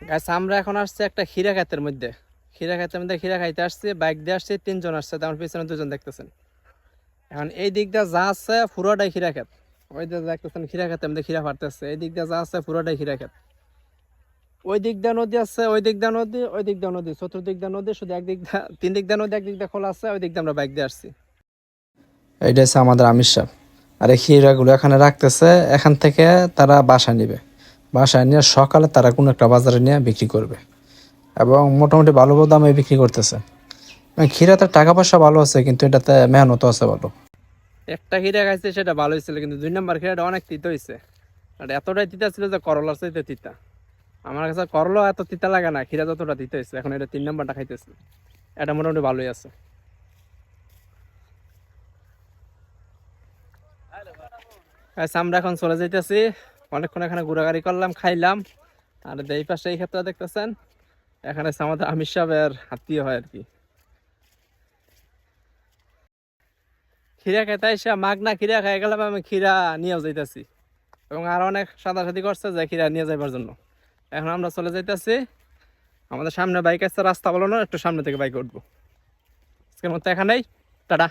গাছ আমরা এখন আসছি একটা ক্ষীরা খাতের মধ্যে। ক্ষীরা খাতের মধ্যে ক্ষীরা খাইতে আসছি, বাইক দিয়ে আসছি, তিনজন আসছে আমার পিছনে দুজন দেখতেছেন। এখন এই দিক দিয়ে যা আছে পুরোটাই ক্ষীরা খাত ওই দিকে দেখতেছেন ক্ষীরা খাতের মধ্যে ক্ষীরা ফাটতেছে এই দিক দিয়ে যা আছে পুরোটাই ক্ষীরা খাত ওই দিক দিয়ে নদী আছে, ওই দিক দিয়ে নদী, ওই দিক দিয়ে নদী, চতুর্দিক দিয়ে নদী, শুধু একদিক দিয়ে, তিন দিক দিয়ে নদী একদিক দিয়ে খোলা আছে, ওই দিক দিয়ে আমরা বাইক দিয়ে আসছি। এইটা হচ্ছে আমাদের আমির সাহেব। আর এই ক্ষীরাগুলো এখানে রাখতেছে, এখান থেকে তারা বাসা নিবে। বাসায় নিয়ে সকালে তারা কোনো একটা বাজারে নিয়ে বিক্রি করবে। এবং মোটামুটি ভালো দামে বিক্রি করতেছে। ক্ষীরাতে টাকা পয়সা ভালো আছে, কিন্তু এটাতে মেহনত আছে ভালো। একটা ক্ষীরা খাইছে, সেটা ভালো হয়েছিল, কিন্তু দুই নম্বর ক্ষীরাটা অনেক তিতা হয়েছে। এতটাই তিতা ছিল যে করলার চাইতে তিতা। আমার কাছে করল এত তিতা লাগে না, ক্ষীরা যতটা তিতা হয়েছে, এখন এটা তিন নম্বরটা খাইতেছে। এটা মোটামুটি ভালোই আছে। আচ্ছা আমরা এখন চলে যাইতেছি। অনেকক্ষণ এখানে ঘোরাঘুরি করলাম, খাইলাম। আর এই পাশে এই ক্ষেত্রে দেখতেছেন, এখানে আমাদের আমির সাহেবের আত্মীয় হয় আর কি। খিরা খেতে এসে মাগনা খিরা খাই গেলাম, আমি খিরা নিয়েও যাইতেছি। এবং আর অনেক সাদাসাদি করছে যে খিরা নিয়ে যাইবার জন্য। এখন আমরা চলে যাইতেছি, আমাদের সামনে বাইক আসছে রাস্তা বলো না একটু সামনে থেকে বাইক উঠবো। আজকের মতো এখানেই, টাটা।